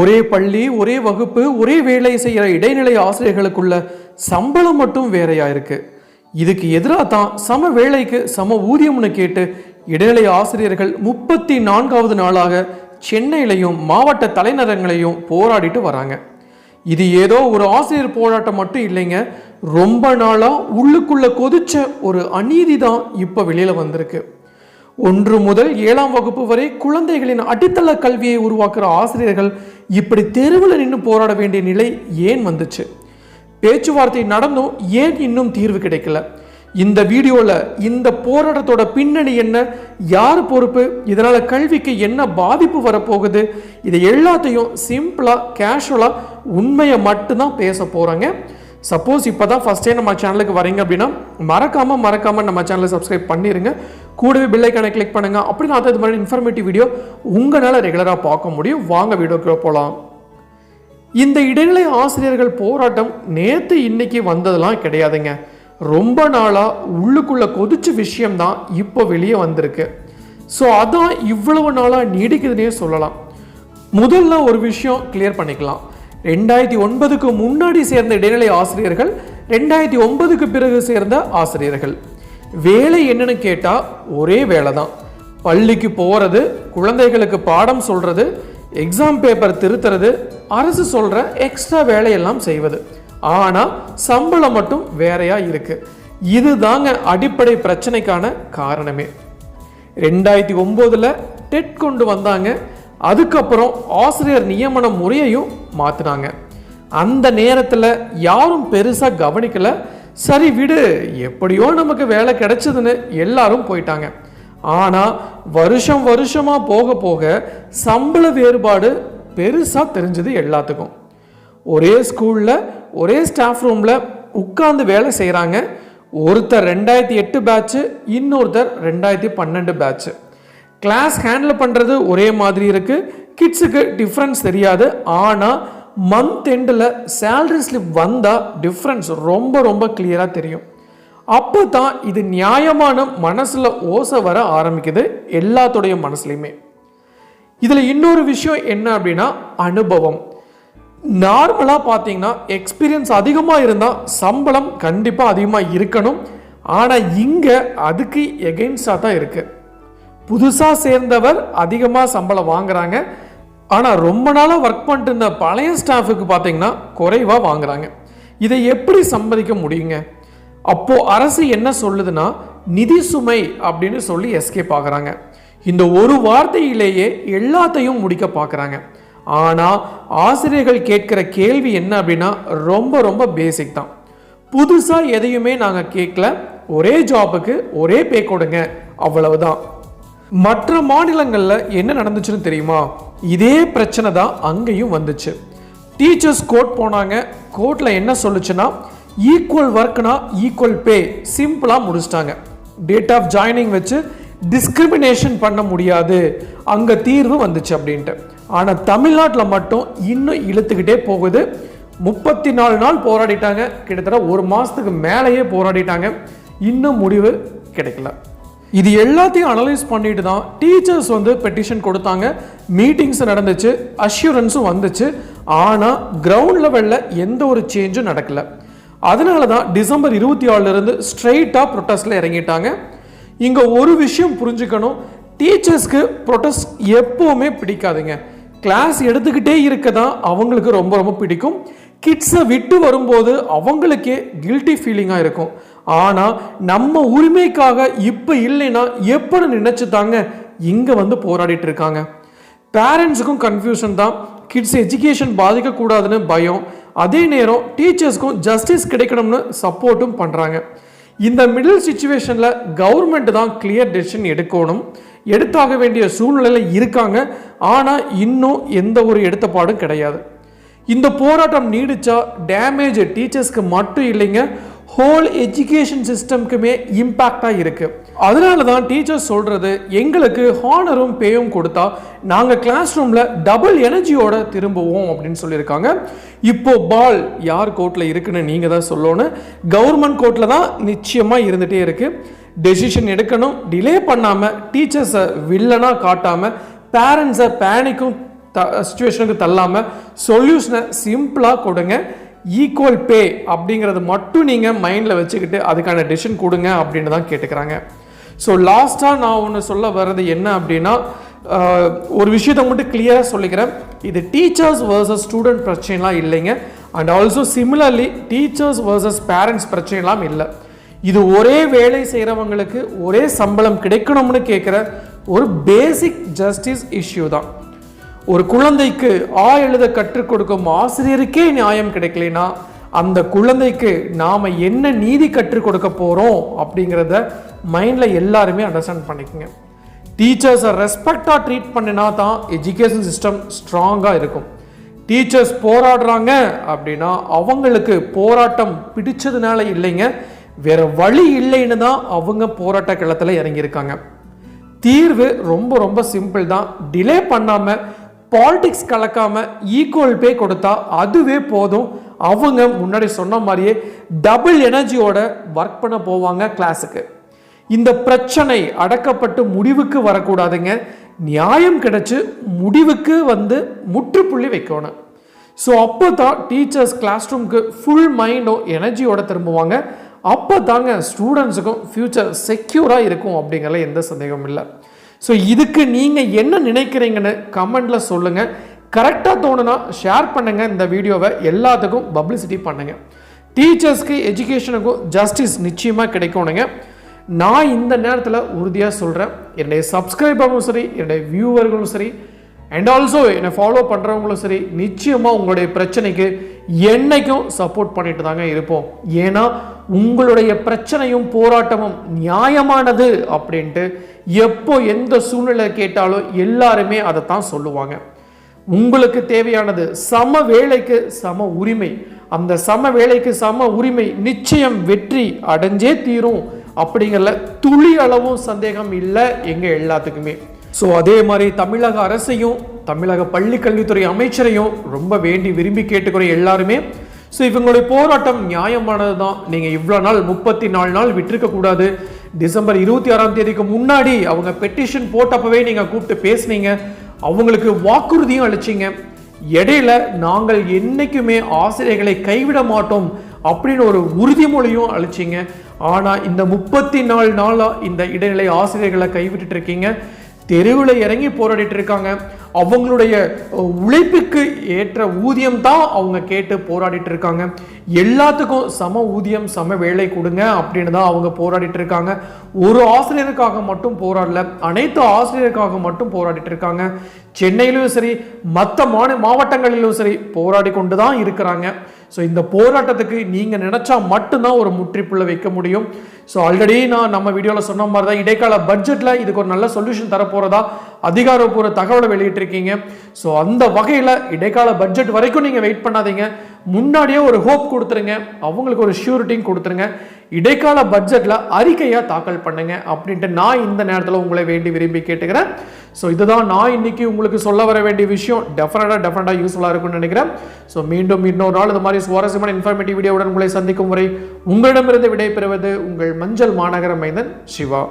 ஒரே பள்ளி ஒரே வகுப்பு ஒரே வேலை செய்கிற இடைநிலை ஆசிரியர்களுக்குள்ள சம்பளம் மட்டும் வேறையா இருக்கு. இதுக்கு எதிராக தான் சம வேலைக்கு சம ஊதியம்னு கேட்டு இடைநிலை ஆசிரியர்கள் முப்பத்தி நான்காவது நாளாக சென்னையிலையும் மாவட்ட தலைநகரங்களையும் போராடிட்டு வராங்க. இது ஏதோ ஒரு ஆசிரியர் போராட்டம் மட்டும் இல்லைங்க ரொம்ப நாளாக உள்ளுக்குள்ளே கொதிச்ச ஒரு அநீதி தான் இப்போ வெளியில் வந்திருக்கு. ஒன்று முதல் ஏழாம் வகுப்பு வரை குழந்தைகளின் அடித்தள கல்வியை உருவாக்குற ஆசிரியர்கள் இப்படி தெருவில் நின்று போராட வேண்டிய நிலை ஏன் வந்துச்சு? பேச்சுவார்த்தை நடந்தும் ஏன் இன்னும் தீர்வு கிடைக்கல? இந்த வீடியோவில் இந்த போராட்டத்தோட பின்னணி என்ன? யார் பொறுப்பு? இதனால் கல்விக்கு என்ன பாதிப்பு வரப்போகுது? இதை எல்லாத்தையும் சிம்பிளாக கேஷுவலாக உண்மையை மட்டும்தான் பேச போகிறாங்க சப்போஸ் இப்போ தான் ஃபஸ்ட்டே நம்ம சேனலுக்கு வரீங்க அப்படின்னா மறக்காமல் மறக்காமல் நம்ம சேனலை சப்ஸ்கிரைப் பண்ணிடுங்க கூடவே பில்லைக்கான கிளிக் பண்ணுங்கள் அப்படி நான் இது மாதிரி இன்ஃபர்மேட்டிவ் வீடியோ உங்களால் ரெகுலராக பார்க்க முடியும். வாங்க வீடியோக்கு போகலாம் இந்த இடைநிலை ஆசிரியர்கள் போராட்டம் நேற்று இன்னைக்கு வந்ததெல்லாம் கிடையாதுங்க. ரொம்ப நாளாக உள்ளுக்குள்ள கொதிச்ச விஷயம்தான் இப்போ வெளியே வந்திருக்கு. ஸோ அதான் இவ்வளவு நாளாக நீடிக்குதுன்னே சொல்லலாம். முதல்ல ஒரு விஷயம் கிளியர் பண்ணிக்கலாம். ரெண்டாயிரத்தி ஒன்பதுக்கு முன்னாடி சேர்ந்த இடைநிலை ஆசிரியர்கள் ரெண்டாயிரத்தி ஒன்பதுக்கு பிறகு சேர்ந்த ஆசிரியர்கள். வேலை என்னன்னு கேட்டால் ஒரே வேலை தான் பள்ளிக்கு போகிறது குழந்தைகளுக்கு பாடம் சொல்கிறது எக்ஸாம் பேப்பர் திருத்துறது அரசு சொல்கிற எக்ஸ்ட்ரா வேலையெல்லாம் செய்வது. ஆனால் சம்பளம் மட்டும் வேறையாக இருக்குது இதுதாங்க அடிப்படை பிரச்சனைக்கான காரணமே. ரெண்டாயிரத்தி ஒம்போதில் டெட் கொண்டு வந்தாங்க. அதுக்கப்புறம் ஆசிரியர் நியமன முறையையும் மாற்றினாங்க அந்த நேரத்தில் யாரும் பெருசாக கவனிக்கலை. சரி விடு எப்படியோ நமக்கு வேலை கிடைச்சதுன்னு எல்லாரும் போயிட்டாங்க. ஆனால் வருஷம் வருஷமாக போக போக சம்பள வேறுபாடு பெருசாக தெரிஞ்சது எல்லாத்துக்கும். ஒரே ஸ்கூலில் ஒரே ஸ்டாஃப் ரூமில் உட்காந்து வேலை செய்கிறாங்க ஒருத்தர் ரெண்டாயிரத்தி எட்டு பேட்ச்சு இன்னொருத்தர் ரெண்டாயிரத்தி பன்னெண்டு பேட்ச்சு கிளாஸ் ஹேண்டில் பண்ணுறது ஒரே மாதிரி இருக்குது கிட்ஸுக்கு டிஃப்ரென்ஸ் தெரியாது. ஆனால் மந்த் எண்டில் சேல்ரி ஸ்லிப் வந்தால் டிஃப்ரென்ஸ் ரொம்ப ரொம்ப கிளியராக தெரியும். அப்போ தான் இது நியாயமான மனசில் ஓசை வர ஆரம்பிக்குது எல்லாத்துடைய மனசுலையுமே. இதில் இன்னொரு விஷயம் என்ன அப்படின்னா அனுபவம். நார்மலாக பார்த்தீங்கன்னா எக்ஸ்பீரியன்ஸ் அதிகமாக இருந்தால் சம்பளம் கண்டிப்பாக அதிகமாக இருக்கணும். ஆனால் இங்கே அதுக்கு எகெயின்ஸ்டாக தான் இருக்குது புதுசாக சேர்ந்தவர் அதிகமாக சம்பளம் வாங்குறாங்க. ஆனால் ரொம்ப நாளாக ஒர்க் பண்ணிட்டு இருந்த பழைய ஸ்டாஃபுக்கு பார்த்தீங்கன்னா குறைவாக வாங்குறாங்க. இதை எப்படி சம்மதிக்க முடியுங்க? அப்போது அரசு என்ன சொல்லுதுன்னா நிதி சுமை அப்படின்னு சொல்லி எஸ்கேப் ஆகுறாங்க. இந்த ஒரு வார்த்தையிலேயே எல்லாத்தையும் முடிக்க பார்க்குறாங்க ஆனால் ஆசிரியர்கள் கேட்குற கேள்வி என்ன அப்படின்னா ரொம்ப ரொம்ப பேசிக் தான். புதுசாக எதையுமே நாங்கள் கேட்கல. ஒரே ஜாபுக்கு ஒரே பே கொடுங்க. அவ்வளவுதான். மற்ற மாநிலங்களில் என்ன நடந்துச்சுன்னு தெரியுமா? இதே பிரச்சனை தான் அங்கேயும் வந்துச்சு. டீச்சர்ஸ் கோர்ட் போனாங்க. கோர்ட்டில் என்ன சொல்லுச்சுன்னா ஈக்குவல் ஒர்க்னா ஈக்குவல் பே சிம்பிளாக முடிச்சிட்டாங்க. டேட் ஆஃப் ஜாயினிங் வச்சு டிஸ்கிரிமினேஷன் பண்ண முடியாது. அங்கே தீர்வு வந்துச்சு அப்படின்ட்டு. ஆனால் தமிழ்நாட்டில் மட்டும் இன்னும் இழுத்துக்கிட்டே போகுது. முப்பத்தி நாலு நாள் போராடிட்டாங்க. கிட்டத்தட்ட ஒரு மாதத்துக்கு மேலேயே போராடிட்டாங்க. இன்னும் முடிவு கிடைக்கல. இது எல்லாத்தையும் அனலைஸ் பண்ணிட்டு தான் டீச்சர்ஸ் வந்து பெட்டிஷன் கொடுத்தாங்க. மீட்டிங்ஸ் நடந்துச்சு அஷ்யூரன்ஸும் வந்துச்சு. ஆனால் கிரவுண்ட் லெவலில் எந்த ஒரு சேஞ்சும் நடக்கல. அதனால தான் டிசம்பர் இருபத்தி ஆறுலேருந்து ஸ்ட்ரெயிட்டாக ப்ரொட்டஸ்டில் இறங்கிட்டாங்க. இங்கே ஒரு விஷயம் புரிஞ்சுக்கணும். டீச்சர்ஸ்க்கு ப்ரொட்டஸ்ட் எப்போவுமே பிடிக்காதுங்க. கிளாஸ் எடுத்துக்கிட்டே இருக்க தான் அவங்களுக்கு ரொம்ப ரொம்ப பிடிக்கும். கிட்ஸை விட்டு வரும்போது அவங்களுக்கே கில்ட்டி ஃபீலிங்காக இருக்கும். ஆனால் நம்ம உரிமைக்காக இப்போ இல்லைன்னா எப்படி நினச்சி தாங்க இங்கே வந்து போராடிட்டு இருக்காங்க பேரண்ட்ஸுக்கும் கன்ஃபியூஷன் தான். கிட்ஸ் எஜுகேஷன் பாதிக்கக்கூடாதுன்னு பயம். அதே நேரம் டீச்சர்ஸ்க்கும் ஜஸ்டிஸ் கிடைக்கணும்னு சப்போர்ட்டும் பண்ணுறாங்க இந்த மிடில் சுச்சுவேஷனில் கவர்மெண்ட் தான் கிளியர் டெசிஷன் எடுக்கணும். எடுத்தாக வேண்டிய சூழ்நிலையில் இருக்காங்க. ஆனால் இன்னும் எந்த ஒரு எடுத்தப்பாடும் கிடையாது. இந்த போராட்டம் நீடிச்சா டேமேஜ் டீச்சர்ஸ்க்கு மட்டும் இல்லைங்க. ஹோல் எஜுகேஷன் சிஸ்டம்க்குமே இம்பேக்டாக இருக்குது அதனால தான் டீச்சர்ஸ் சொல்கிறது எங்களுக்கு ஹானரும் பேயும் கொடுத்தா நாங்கள் கிளாஸ் ரூமில் டபுள் எனர்ஜியோட திரும்புவோம் அப்படின்னு சொல்லியிருக்காங்க. இப்போ பால் யார் கோர்ட்டில் இருக்குன்னு நீங்கள் தான் சொல்லணும். கவர்மெண்ட் கோர்ட்டில் தான் நிச்சயமாக இருந்துகிட்டே இருக்குது டெசிஷன் எடுக்கணும். டிலே பண்ணாமல் டீச்சர்ஸை வில்லனாக காட்டாமல் பேரண்ட்ஸை பேனிக்கும் த சுச்சுவேஷனுக்கு தள்ளாமல் சொல்யூஷனை சிம்பிளாக கொடுங்க. ஈக்குவல் பே அப்படிங்கிறது மட்டும் நீங்கள் மைண்டில் வச்சுக்கிட்டு அதுக்கான டெசிஷன் கொடுங்க அப்படின்னு தான் கேட்டுக்கிறாங்க. ஸோ லாஸ்ட்டாக நான் ஒன்று சொல்ல வர்றது என்ன அப்படின்னா ஒரு விஷயத்தை மட்டும் கிளியராக சொல்லிக்கிறேன். இது டீச்சர்ஸ் வர்சஸ் ஸ்டூடெண்ட் பிரச்சனைலாம் இல்லைங்க. And also similarly teachers versus parents பிரச்சனைலாம் இல்லை. இது ஒரே வேலை செய்கிறவங்களுக்கு ஒரே சம்பளம் கிடைக்கணும்னு கேட்குற ஒரு பேசிக் ஜஸ்டிஸ் இஷ்யூ தான். ஒரு குழந்தைக்கு ஆ எழுத கற்றுக் கொடுக்கும் ஆசிரியருக்கே நியாயம் கிடைக்கலைன்னா அந்த குழந்தைக்கு நாம் என்ன நீதி கற்றுக் கொடுக்க போகிறோம் அப்படிங்கிறத மைண்டில் எல்லாருமே அண்டர்ஸ்டாண்ட் பண்ணிக்கோங்க. டீச்சர்ஸை ரெஸ்பெக்டாக ட்ரீட் பண்ணினா தான் எஜுகேஷன் சிஸ்டம் ஸ்ட்ராங்காக இருக்கும். டீச்சர்ஸ் போராடுறாங்க அப்படின்னா அவங்களுக்கு போராட்டம் பிடிச்சதுனால இல்லைங்க வேற வழி இல்லைன்னு தான் அவங்க போராட்ட களத்தில் இறங்கியிருக்காங்க. தீர்வு ரொம்ப ரொம்ப சிம்பிள் தான். டிலே பண்ணாமல் பாலிடிக்ஸ் கலக்காமல் ஈக்குவல் பே கொடுத்தா அதுவே போதும். அவங்க முன்னாடி சொன்ன மாதிரியே டபுள் எனர்ஜியோட ஒர்க் பண்ண போவாங்க கிளாஸுக்கு இந்த பிரச்சனை அடக்கப்பட்டு முடிவுக்கு வரக்கூடாதுங்க. நியாயம் கிடச்சி முடிவுக்கு வந்து முற்றுப்புள்ளி வைக்கணும். ஸோ அப்போ தான் டீச்சர்ஸ் கிளாஸ் ரூம்க்கு ஃபுல் மைண்டும் எனர்ஜியோட திரும்புவாங்க. அப்போ தாங்க ஸ்டூடெண்ட்ஸுக்கும் ஃப்யூச்சர் செக்யூராக இருக்கும் அப்படிங்கிறதுல எந்த சந்தேகமும் இல்லை. ஸோ இதுக்கு நீங்கள் என்ன நினைக்கிறீங்கன்னு கமெண்டில் சொல்லுங்கள் கரெக்டாக தோணுனா ஷேர் பண்ணுங்கள் இந்த வீடியோவை. எல்லாத்துக்கும் பப்ளிசிட்டி பண்ணுங்கள் டீச்சர்ஸ்க்கு எஜுகேஷனுக்கும் ஜஸ்டிஸ் நிச்சயமாக கிடைக்கணுங்க. நான் இந்த நேரத்தில் உறுதியாக சொல்கிறேன் என்னுடைய சப்ஸ்கிரைபரும் சரி என்னுடைய வியூவர்களும் சரி அண்ட் ஆல்சோ என்னை ஃபாலோ பண்ணுறவங்களும் சரி நிச்சயமாக உங்களுடைய பிரச்சனைக்கு என்னைக்கும் சப்போர்ட் பண்ணிட்டு தாங்க இருப்போம். ஏன்னா உங்களுடைய பிரச்சனையும் போராட்டமும் நியாயமானது அப்படின்ட்டு எப்போ எந்த சூழ்நிலை கேட்டாலும் எல்லாருமே அதை தான் சொல்லுவாங்க. உங்களுக்கு தேவையானது சம வேலைக்கு சம உரிமை. அந்த சம வேலைக்கு சம உரிமை நிச்சயம் வெற்றி அடைஞ்சே தீரும் அப்படிங்கிறல துளி அளவும் சந்தேகம் இல்லை எங்கள் எல்லாத்துக்குமே. ஸோ அதே மாதிரி தமிழக அரசையும் தமிழக பள்ளி கல்வித்துறை அமைச்சரையும் ரொம்ப வேண்டி விரும்பி கேட்டுக்கிற எல்லாருமே ஸோ இவங்களுடைய போராட்டம் நியாயமானது தான். நீங்கள் இவ்வளோ நாள் முப்பத்தி நாலு நாள் விட்டிருக்க கூடாது. டிசம்பர் இருபத்தி ஆறாம் தேதிக்கு முன்னாடி அவங்க பெட்டிஷன் போட்டப்பவே நீங்கள் கூப்பிட்டு பேசுனீங்க. அவங்களுக்கு வாக்குறுதியும் அளிச்சிங்க. இடையில நாங்கள் என்னைக்குமே ஆசிரியர்களை கைவிட மாட்டோம் அப்படின்னு ஒரு உறுதிமொழியும் அளிச்சிங்க. ஆனால் இந்த முப்பத்தி நாலு நாளாக இந்த இடைநிலை ஆசிரியர்களை கைவிட்டுட்டு இருக்கீங்க. தெருவில் இறங்கி போராடிட்டு இருக்காங்க அவங்களுடைய உழைப்புக்கு ஏற்ற ஊதியம் தான் அவங்க கேட்டு போராடிட்டு இருக்காங்க எல்லாத்துக்கும் சம ஊதியம் சம வேலை கொடுங்க அப்படின்னு தான் அவங்க போராடிட்டு இருக்காங்க ஒரு ஆசிரியருக்காக மட்டும் போராடல அனைத்து ஆசிரியருக்காக மட்டும் போராடிட்டு இருக்காங்க சென்னையிலும் சரி மற்ற மாநில மாவட்டங்களிலும் சரி போராடி கொண்டு தான் இருக்கிறாங்க. ஸோ இந்த போராட்டத்துக்கு நீங்கள் நினச்சா மட்டும்தான் ஒரு முற்றுப்புள்ள வைக்க முடியும். ஸோ ஆல்ரெடி நான் நம்ம வீடியோவில் சொன்ன மாதிரி தான் இடைக்கால பட்ஜெட்டில் இதுக்கு ஒரு நல்ல சொல்யூஷன் தரப்போகிறதா அதிகாரப்பூர்வ தகவலை வெளியிட்டிருக்கீங்க. ஸோ அந்த வகையில் இடைக்கால பட்ஜெட் வரைக்கும் நீங்கள் வெயிட் பண்ணாதீங்க. முன்னாடியே ஒரு ஹோப் கொடுத்துருங்க. அவங்களுக்கு ஒரு ஷூரிட்டியும் கொடுத்துருங்க. இடைக்கால பட்ஜெட்டில் அறிக்கையாக தாக்கல் பண்ணுங்க அப்படின்ட்டு நான் இந்த நேரத்தில் உங்களை வேண்டி விரும்பி கேட்டுக்கிறேன். ஸோ இதுதான் நான் இன்னைக்கு உங்களுக்கு சொல்ல வர வேண்டிய விஷயம். டெஃபினட்டாக டெஃபினட்டாக யூஸ்ஃபுல்லாக இருக்கும்னு நினைக்கிறேன். ஸோ மீண்டும் இன்னொரு நாள் இது மாதிரி சுவாரஸ்யமான இன்ஃபர்மேட்டிவ் வீடியோவுடன் உங்களை சந்திக்கும் வரை உங்களிடமிருந்து விடைபெறுவது உங்கள் மஞ்சள் மாநகர மைந்தன் சிவா.